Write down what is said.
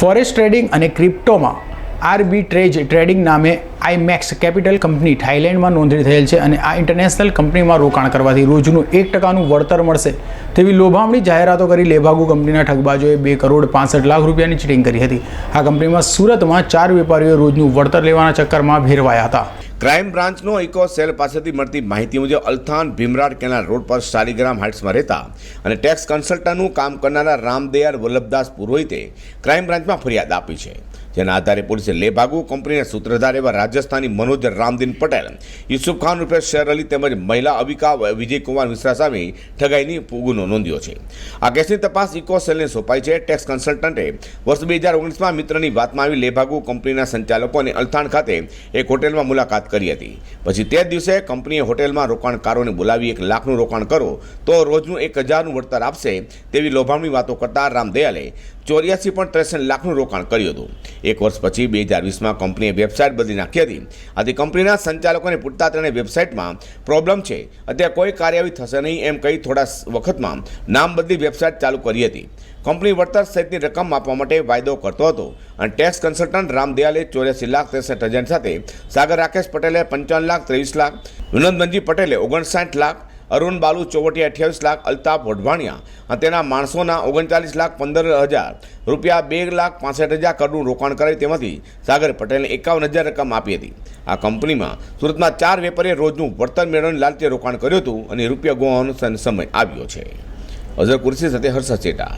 Forest trading અને ક્રિપ્ટોમાં arbitrage trading નામે આઈમેક્સ કેપિટલ કંપની થાઇલેન્ડમાં નોંધણી થયેલ છે અને આ ઇન્ટરનેશનલ કંપનીમાં રોકાણ કરવાથી રોજનું એક ટકાનું વળતર મળશે. તેવી લોભામણી જાહેરાતો કરી લેભાગુ કંપનીના ઠગબાજોએ બે કરોડ પાસઠ લાખ રૂપિયાની ચીટિંગ કરી હતી. આ કંપનીમાં સુરતમાં ચાર વેપારીઓ રોજનું વળતર લેવાના ચક્કરમાં ભેરવાયા હતા. ક્રાઇમ બ્રાન્ચનો ઇકો સેલ પાસેથી મળતી માહિતી મુજબ અલથાન ભીમરાડ કેનાલ રોડ પર સારીગ્રામ હાઇટ્સમાં રહેતા અને ટેક્સ કન્સલ્ટન્ટનું કામ કરનારા રામદયાળ વલ્લભદાસ પુરોહિતે ક્રાઇમ બ્રાન્ચમાં ફરિયાદ આપી છે. જેના આધારે પોલીસે લેભાગુ કંપનીના સૂત્રધાર એવા રાજસ્થાની મનોજ રામદીન પટેલ, યુસુફ ખાન રૂપે શેર અલી તેમજ મહિલા અવિકા વિજયકુમાર મિશ્રા સામે ઠગાઈની ગુનો નોંધ્યો છે. આ કેસની તપાસ ઇકો સેલને સોંપાઈ છે. ટેક્સ કન્સલ્ટન્ટે વર્ષ બે હજાર ઓગણીસમાં મિત્રની વાતમાં આવી લેભાગુ કંપનીના સંચાલકો અને અલથાણ ખાતે એક હોટેલમાં મુલાકાત કરી હતી. પછી તે દિવસે કંપનીએ હોટેલમાં રોકાણકારોને બોલાવી એક લાખનું રોકાણ કરો, તો રોજનું એક હજારનું વળતર આપશે તેવી લોભામણી વાતો કરતા રામદયાલે ચોર્યાસી પણ ત્રેસઠ લાખનું રોકાણ કર્યું હતું. એક વર્ષ પછી બે હજાર વીસમાં કંપનીએ વેબસાઇટ બદલી નાખી હતી. આથી કંપનીના સંચાલકોને પૂછતા તેણે વેબસાઇટમાં પ્રોબ્લેમ છે. અત્યારે કોઈ કાર્યવાહી થશે નહીં એમ કહી થોડા વખતમાં નામ બદલી વેબસાઇટ ચાલુ કરી હતી. કંપની વળતર સહિતની રકમ આપવા માટે વાયદો કરતો હતો. અને ટેક્સ કન્સલ્ટન્ટ રામદયાલે ચોર્યાસી લાખ ત્રેસઠ હજાર સાથે સાગર રાકેશ પટેલે પંચાવન લાખ ત્રેવીસ લાખ વિનોદબનજી પટેલે ઓગણસાઠ લાખ અરુણ બાલુ ચોવટીયા અઠ્યાવીસ લાખ, અલ્તાફ વઢવાણિયા અને તેના માણસોના ઓગણચાલીસ લાખ, પંદર હજાર રૂપિયા, બે લાખ પાસઠ હજાર કરોડનું રોકાણ કરાયું તેમાંથી સાગર પટેલને એકાવન હજાર રકમ આપી હતી. આ કંપનીમાં સુરતમાં ચાર વેપારીએ રોજનું વળતર મેળવવાની લાલચે રોકાણ કર્યું હતું અને રૂપિયા ગુમાવવાનો સમય આવ્યો છે. અઝર કુરશી સાથે હર્ષ ચેટા